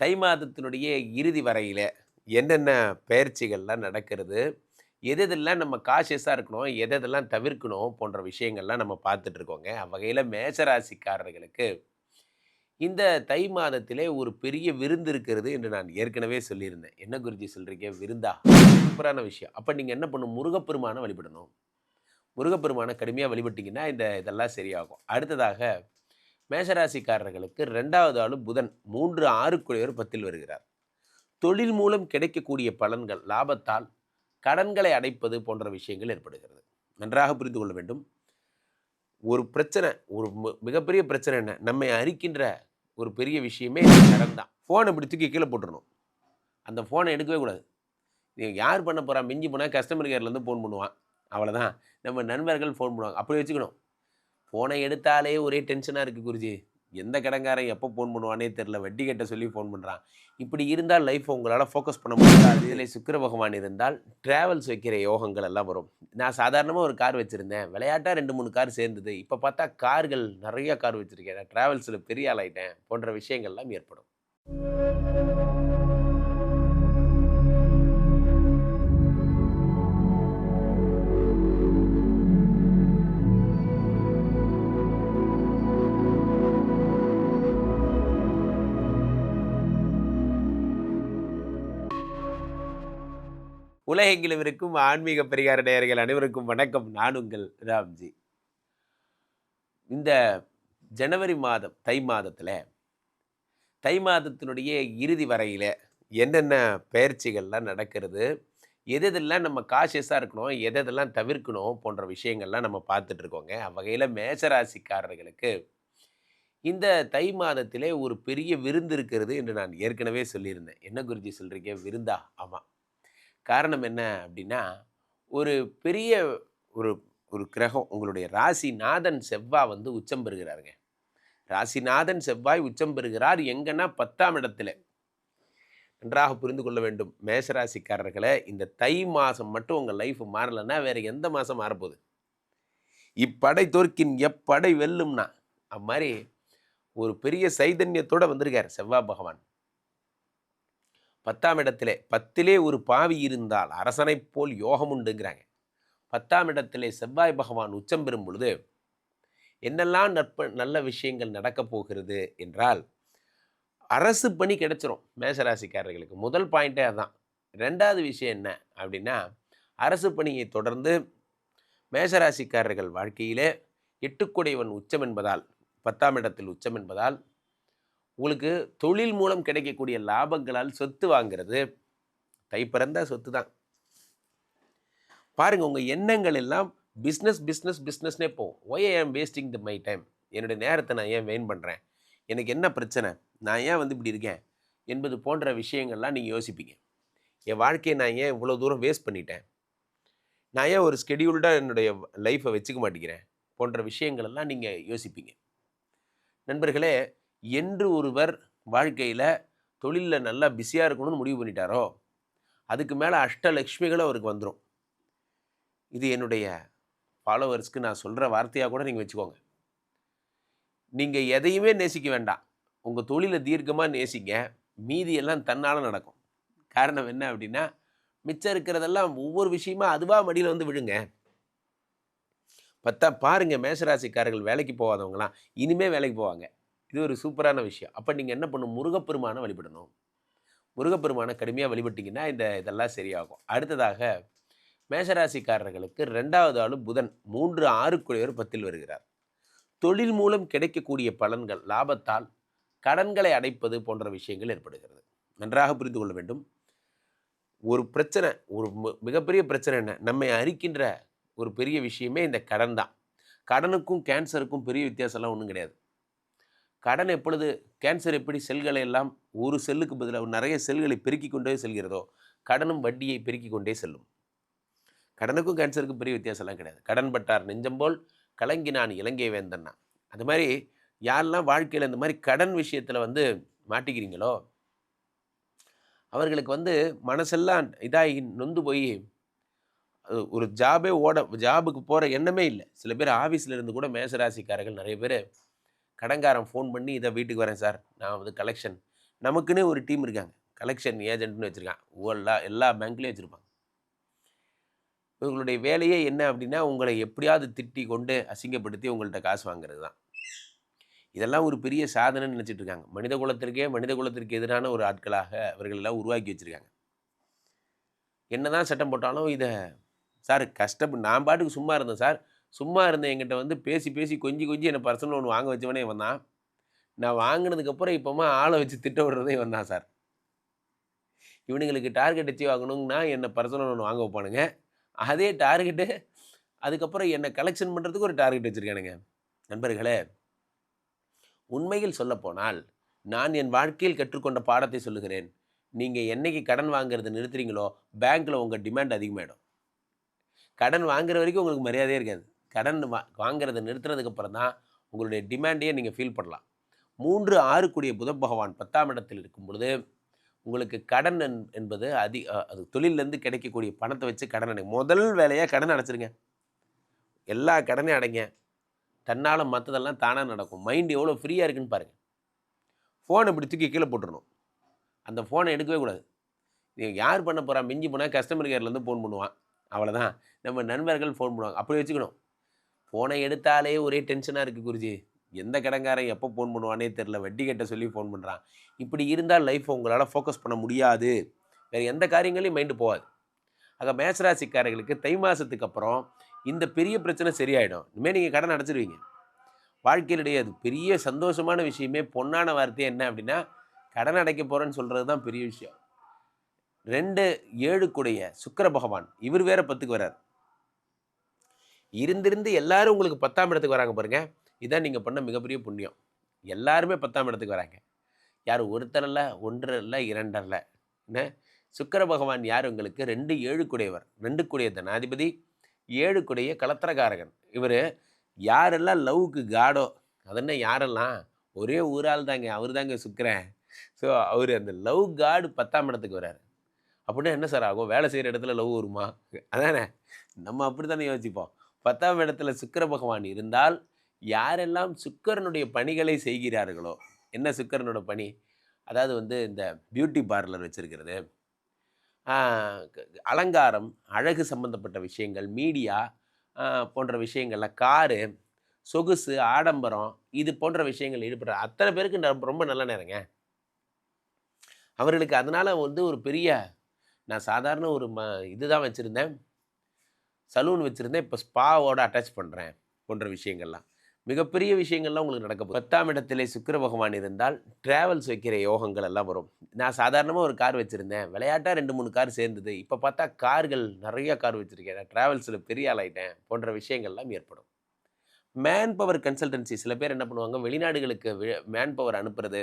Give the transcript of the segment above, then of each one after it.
தை மாதத்தினுடைய இறுதி வரையில் என்னென்ன பயிற்சிகள்லாம் நடக்கிறது எது எதெல்லாம் நம்ம காஷியஸாக இருக்கணும் எது எதெல்லாம் தவிர்க்கணும் போன்ற விஷயங்கள்லாம் நம்ம பார்த்துட்ருக்கோங்க அவ்வகையில் மேசராசிக்காரர்களுக்கு இந்த தை மாதத்திலே ஒரு பெரிய விருந்து இருக்கிறது என்று நான் ஏற்கனவே சொல்லியிருந்தேன். என்ன குருஜி சொல்கிறீங்க விருந்தா? சூப்பரான விஷயம். அப்போ நீங்கள் என்ன பண்ணணும்? முருகப்பெருமானை வழிபடணும். முருகப்பெருமானை கடுமையாக வழிபட்டிங்கன்னா இந்த இதெல்லாம் சரியாகும். அடுத்ததாக மேஷராசிக்காரர்களுக்கு ரெண்டாவது ஆளு புதன். மூன்று ஆறுக்குடையவர் பத்தில் வருகிறார். தொழில் மூலம் கிடைக்கக்கூடிய பலன்கள் லாபத்தால் கடன்களை அடைப்பது போன்ற விஷயங்கள் ஏற்படுகிறது. நன்றாக புரிந்து கொள்ள வேண்டும். ஒரு பிரச்சனை ஒரு மிகப்பெரிய பிரச்சனை என்ன? நம்மை அறிக்கின்ற ஒரு பெரிய விஷயமே கடன் தான். ஃபோனை இப்படி தூக்கி கீழே போட்டுடணும் அந்த ஃபோனை எடுக்கவே கூடாது. நீ யார் பண்ண போகிறா மிஞ்சி போனால் கஸ்டமர் கேர்லேருந்து ஃபோன் பண்ணுவான். அவ்வளோதான் நம்ம நண்பர்கள் ஃபோன் பண்ணுவாங்க. அப்படி வச்சுக்கணும். ஃபோனை எடுத்தாலே ஒரே டென்ஷனாக இருக்குது குருஜி. எந்த கடங்காரன் எப்போ ஃபோன் பண்ணுவானே தெரில வட்டி கட்ட சொல்லி ஃபோன் பண்ணுறான் இப்படி இருந்தால் லைஃப் உங்களால் ஃபோக்கஸ் பண்ண முடியாது. இதில் சுக்கர பகவான் இருந்தால் ட்ராவல்ஸ் வைக்கிற யோகங்கள் எல்லாம் வரும். நான் சாதாரணமாக ஒரு கார் வச்சுருந்தேன். விளையாட்டாக ரெண்டு மூணு கார் சேர்ந்தது. இப்போ பார்த்தா கார்கள் நிறைய கார் வச்சுருக்கேன். ட்ராவல்ஸில் பெரிய ஆளாயிட்டேன். போன்ற விஷயங்கள்லாம் ஏற்படும். உலகெங்கிலும் இருக்கும் ஆன்மீக பரிகார நேயர்கள் அனைவருக்கும் வணக்கம். நான் உங்கள் ராம்ஜி. இந்த ஜனவரி மாதம் தை மாதத்தில் தை மாதத்தினுடைய இறுதி வரையில் என்னென்ன பயிற்சிகள்லாம் நடக்கிறது எது எதெல்லாம் நம்ம காஷியஸாக இருக்கணும் எது எதெல்லாம் தவிர்க்கணும் போன்ற விஷயங்கள்லாம் நம்ம பார்த்துட்ருக்கோங்க அவ்வகையில் மேசராசிக்காரர்களுக்கு இந்த தை மாதத்திலே ஒரு பெரிய விருந்து இருக்கிறது என்று நான் ஏற்கனவே சொல்லியிருந்தேன். என்ன குருஜி சொல்கிறீங்க விருந்தா? ஆமாம் காரணம் என்ன அப்படின்னா ஒரு பெரிய ஒரு ஒரு கிரகம் உங்களுடைய ராசிநாதன் செவ்வாய் வந்து உச்சம் பெறுகிறாருங்க. ராசிநாதன் செவ்வாய் உச்சம் பெறுகிறார். எங்கன்னா பத்தாம் இடத்துல. நன்றாக புரிந்து கொள்ள வேண்டும். மேஷராசிக்காரர்களை இந்த தை மாதம் மட்டும் உங்கள் லைஃப் மாறலைன்னா வேறு எந்த மாதம் மாறப்போகுது? இப்படை தோற்கின் எப்படை வெல்லும்னா அது மாதிரி ஒரு பெரிய சைதன்யத்தோடு வந்திருக்கார் செவ்வாய் பகவான். பத்தாம் இடத்திலே பத்திலே ஒரு பாவி இருந்தால் அரசனைப் போல் யோகம் உண்டுங்கிறாங்க. பத்தாம் இடத்திலே செவ்வாய் பகவான் உச்சம் பெறும் பொழுது என்னெல்லாம் நற்ப நல்ல விஷயங்கள் நடக்கப் போகிறது என்றால் அரசு பணி கிடைச்சிரும் மேசராசிக்காரர்களுக்கு. முதல் பாயிண்ட்டே அதான். ரெண்டாவது விஷயம் என்ன அப்படின்னா அரசு பணியை தொடர்ந்து மேசராசிக்காரர்கள் வாழ்க்கையிலே எட்டுக்குடையவன் உச்சம் என்பதால் பத்தாம் இடத்தில் உச்சம் என்பதால் உங்களுக்கு தொழில் மூலம் கிடைக்கக்கூடிய லாபங்களால் சொத்து வாங்கிறது தை சொத்து தான் பாருங்கள் உங்கள் எண்ணங்கள் எல்லாம் பிஸ்னஸ் பிஸ்னஸ் பிஸ்னஸ்னே போகும். ஒய் ஐ ஆம் வேஸ்டிங் த மை டைம் என்னுடைய நேரத்தை நான் ஏன் வெயின் பண்ணுறேன் எனக்கு என்ன பிரச்சனை? நான் ஏன் வந்து இப்படி இருக்கேன்? என்பது போன்ற விஷயங்கள்லாம் நீங்கள் யோசிப்பீங்க. என் வாழ்க்கையை நான் ஏன் இவ்வளோ தூரம் வேஸ்ட் பண்ணிட்டேன்? நான் ஏன் ஒரு ஸ்கெடியூல்டாக என்னுடைய லைஃப்பை வச்சுக்க மாட்டேங்கிறேன்? போன்ற விஷயங்களெல்லாம் நீங்கள் யோசிப்பீங்க. நண்பர்களே என்று ஒருவர் வாழ்க்கையில் தொழிலில் நல்லா பிஸியாக இருக்கணும்னு முடிவு பண்ணிட்டாரோ அதுக்கு மேலே அஷ்டலக்ஷ்மிகளும் அவருக்கு வந்துடும் இது என்னுடைய ஃபாலோவர்ஸ்க்கு நான் சொல்கிற வார்த்தையாக கூட நீங்கள் வச்சுக்கோங்க. நீங்கள் எதையுமே நேசிக்க வேண்டாம். உங்கள் தொழிலை தீர்க்கமாக நேசிங்க. மீதியெல்லாம் தன்னால் நடக்கும். காரணம் என்ன அப்படின்னா மிச்சம் இருக்கிறதெல்லாம் ஒவ்வொரு விஷயமா அதுவாக மடியில் வந்து விழுங்க. பத்தா பாருங்கள் மேசராசிக்காரர்கள் வேலைக்கு போகாதவங்களாம் இனிமேல் வேலைக்கு போவாங்க. இது ஒரு சூப்பரான விஷயம். அப்போ நீங்கள் என்ன பண்ணணும்? முருகப்பெருமானை வழிபடணும். முருகப்பெருமானை கடுமையாக வழிபட்டிங்கன்னா இந்த இதெல்லாம் சரியாகும். அடுத்ததாக மேஷராசிக்காரர்களுக்கு ரெண்டாவது ஆளும் புதன். மூன்று ஆறுக்குடையவர் பத்தில் வருகிறார். தொழில் மூலம் கிடைக்கக்கூடிய பலன்கள் லாபத்தால் கடன்களை அடைப்பது போன்ற விஷயங்கள் ஏற்படுகிறது. நன்றாக புரிந்து கொள்ள வேண்டும். ஒரு பிரச்சனை ஒரு மிகப்பெரிய பிரச்சனை என்ன? நம்மை அறிக்கின்ற ஒரு பெரிய விஷயமே இந்த கடன் தான். கடனுக்கும் கேன்சருக்கும் பெரிய வித்தியாசம்லாம் ஒன்றும் கிடையாது. கடன் எப்பொழுது கேன்சர் எப்படி செல்களை எல்லாம் ஒரு செல்லுக்கு பதிலாக நிறைய செல்களை பெருக்கி கொண்டே செல்கிறதோ கடனும் வட்டியை பெருக்கி கொண்டே செல்லும். கடனுக்கும் கேன்சருக்கும் பெரிய வித்தியாசம்லாம் கிடையாது. கடன் பட்டார் நெஞ்சம்போல் கலங்கி நான் இலங்கை வேந்தன்னா. அது மாதிரி யாரெல்லாம் வாழ்க்கையில் இந்த மாதிரி கடன் விஷயத்தில் வந்து மாட்டிக்கிறீங்களோ அவர்களுக்கு வந்து மனசெல்லாம் இதாகி நொந்து போய் ஒரு ஜாபே ஓட ஜாபுக்கு போகிற எண்ணமே இல்லை. சில பேர் ஆஃபீஸில் இருந்து கூட மேசராசிக்காரர்கள் நிறைய பேர் கடங்காரன் ஃபோன் பண்ணி இதை வீட்டுக்கு வரேன் சார். நான் வந்து கலெக்ஷன் நமக்குன்னே ஒரு டீம் இருக்காங்க. கலெக்ஷன் ஏஜென்ட்னு வச்சுருக்கான் எல்லா எல்லா பேங்க்லேயும் வச்சுருப்பாங்க. இவங்களுடைய வேலையே என்ன அப்படின்னா உங்களை எப்படியாவது திட்டி கொண்டு அசிங்கப்படுத்தி உங்கள்கிட்ட காசு வாங்குறது தான். இதெல்லாம் ஒரு பெரிய சாதனைன்னு நினச்சிட்டு இருக்காங்க. மனித குலத்திற்கே மனித குலத்திற்கு எதிரான ஒரு ஆட்களாக அவர்கள் எல்லாம் உருவாக்கி வச்சுருக்காங்க. என்னதான் சட்டம் போட்டாலும் இதை சார் கஷ்டம் நான் பாட்டுக்கு சும்மா இருந்தேன் சார். சும்மா இருந்த என்கிட்ட வந்து பேசி பேசி கொஞ்சி கொஞ்சி என்னை பர்சனல் லோன் வாங்க வச்சவனே இவன் தான். நான் வாங்கினதுக்கப்புறம் இப்போமா ஆளை வச்சு திட்ட விடுறதே இவன் தான் சார். இவனுங்களுக்கு டார்கெட் அச்சீவ் ஆகணுங்கன்னா என்னை பர்சனல் லோன் வாங்க வைப்பானுங்க. அதே டார்கெட்டு அதுக்கப்புறம் என்னை கலெக்ஷன் பண்ணுறதுக்கு ஒரு டார்கெட் வச்சுருக்கானுங்க. நண்பர்களே உண்மையில் சொல்லப்போனால் நான் என் வாழ்க்கையில் கற்றுக்கொண்ட பாடத்தை சொல்லுகிறேன். நீங்கள் என்னைக்கு கடன் வாங்குறதை நிறுத்துறீங்களோ பேங்க்கில் உங்கள் டிமாண்ட் அதிகமாகிடும் கடன் வாங்குற வரைக்கும் உங்களுக்கு மரியாதையே இருக்காது. கடன் வா வாங்கிறத நிறுத்துறதுக்கப்புறம் தான் உங்களுடைய டிமாண்டையே நீங்கள் ஃபீல் பண்ணலாம். மூன்று ஆறு கூடிய புத பகவான் பத்தாம் இடத்தில் இருக்கும் பொழுது உங்களுக்கு கடன் என்- என்பது அதி அது தொழிலேருந்து கிடைக்கக்கூடிய பணத்தை வச்சு கடன் அடை முதல் வேலையாக கடன் அடைச்சிருங்க. எல்லா கடனையும் அடைங்க. தன்னால் மற்றதெல்லாம் தானாக நடக்கும். மைண்ட் எவ்வளோ ஃப்ரீயாக இருக்குன்னு பாருங்கள் ஃபோனை இப்படி தூக்கி கீழே போட்டுடணும் அந்த ஃபோனை எடுக்கவே கூடாது. நீங்கள் யார் பண்ண போகிறா மிஞ்சி போனால் கஸ்டமர் கேர்லேருந்து ஃபோன் பண்ணுவான். அவ்வளோதான் நம்ம நண்பர்கள் ஃபோன் பண்ணுவாங்க. அப்படி வச்சுக்கணும். ஃபோனை எடுத்தாலே ஒரே டென்ஷனாக இருக்குது குருஜி. எந்த கடங்காரன் எப்போ ஃபோன் பண்ணுவானே தெரில வட்டி கட்ட சொல்லி ஃபோன் பண்ணுறான் இப்படி இருந்தால் லைஃப் உங்களால் ஃபோக்கஸ் பண்ண முடியாது. வேறு எந்த காரியங்களையும் மைண்டு போகாது. ஆக மேசராசிக்காரர்களுக்கு தை மாதத்துக்கு அப்புறம் இந்த பெரிய பிரச்சனை சரியாயிடும். இனிமேல் நீங்கள் கடன் அடைச்சிருவீங்க வாழ்க்கையிலுடைய அது பெரிய சந்தோஷமான விஷயமே. பொன்னான வார்த்தை என்ன அப்படின்னா கடன் அடைக்க போகிறேன்னு சொல்கிறது தான் பெரிய விஷயம். ரெண்டு ஏழுக்குடைய சுக்கர பகவான். இவர் வேற பத்துக்கு வரார் இருந்திருந்து எல்லாரும் உங்களுக்கு பத்தாம் இடத்துக்கு வராங்க பாருங்கள் இதான் நீங்கள் பண்ண மிகப்பெரிய புண்ணியம். எல்லாருமே பத்தாம் இடத்துக்கு வராங்க. யார் ஒருத்தர் இல்லை ஒன்று இல்லை என்ன? சுக்கிர பகவான் யார் உங்களுக்கு? ரெண்டு ஏழு குடையவர். ரெண்டு குடைய தனாதிபதி ஏழுக்குடைய கலத்திரகாரகன் இவர் யாரெல்லாம் லவ்வுக்கு காடோ அதென்ன யாரெல்லாம்? ஒரே ஊரால் தாங்க அவர் தாங்க சுக்கரன். ஸோ அவர் அந்த லவ் காடு பத்தாம் இடத்துக்கு வர்றார் அப்படின்னா என்ன சார் ஆகும்? வேலை செய்கிற இடத்துல லவ் வருமா? அதானே? நம்ம அப்படி தானே யோசிப்போம். பத்தாம் இடத்துல சுக்கர பகவான் இருந்தால் யாரெல்லாம் சுக்கரனுடைய பணிகளை செய்கிறார்களோ என்ன சுக்கரனோட பணி? அதாவது வந்து இந்த பியூட்டி பார்லர் வச்சுருக்கிறது. அலங்காரம் அழகு சம்பந்தப்பட்ட விஷயங்கள் மீடியா போன்ற விஷயங்களில் காரு சொகுசு ஆடம்பரம் இது போன்ற விஷயங்கள் ஈடுபடுற அத்தனை பேருக்கு ரொம்ப நல்ல நேரங்க. அவர்களுக்கு அதனால் வந்து ஒரு பெரிய நான் சாதாரண ஒரு ம இதுதான் வச்சுருந்தேன். சலூன் வச்சுருந்தேன். இப்போ ஸ்பாவோட அட்டாச் பண்ணுறேன் போன்ற விஷயங்கள்லாம். மிகப்பெரிய விஷயங்கள்லாம் உங்களுக்கு நடக்கும் பத்தாம் இடத்திலே சுக்கர பகவான் இருந்தால் டிராவல்ஸ் வைக்கிற யோகங்கள் எல்லாம் வரும். நான் சாதாரணமாக ஒரு கார் வச்சுருந்தேன். விளையாட்டாக ரெண்டு மூணு கார் சேர்ந்தது. இப்போ பார்த்தா கார்கள் நிறைய கார் வச்சுருக்கேன். நான் ட்ராவல்ஸில் பெரிய ஆளாயிட்டேன் போன்ற விஷயங்கள்லாம் ஏற்படும். மேன் பவர் கன்சல்டன்சி சில பேர் என்ன பண்ணுவாங்க? வெளிநாடுகளுக்கு மேன் பவர் அனுப்புறது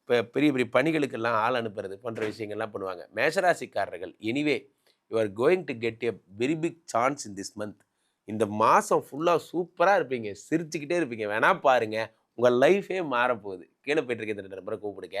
இப்போ பெரிய பெரிய பணிகளுக்கெல்லாம் ஆள் அனுப்புறது போன்ற விஷயங்கள்லாம் பண்ணுவாங்க. மேஷராசிக்காரர்கள் anyway you are going to get a very big chance in this month இந்த மாதம் ஃபுல்லாக சூப்பராக இருப்பீங்க. சிரிச்சுக்கிட்டே இருப்பீங்க. வேணால் பாருங்கள் உங்கள் லைஃபே மாறப்போகுது. கீழே போயிட்டு இருக்க இந்த நம்பரை கூப்பிடுங்க.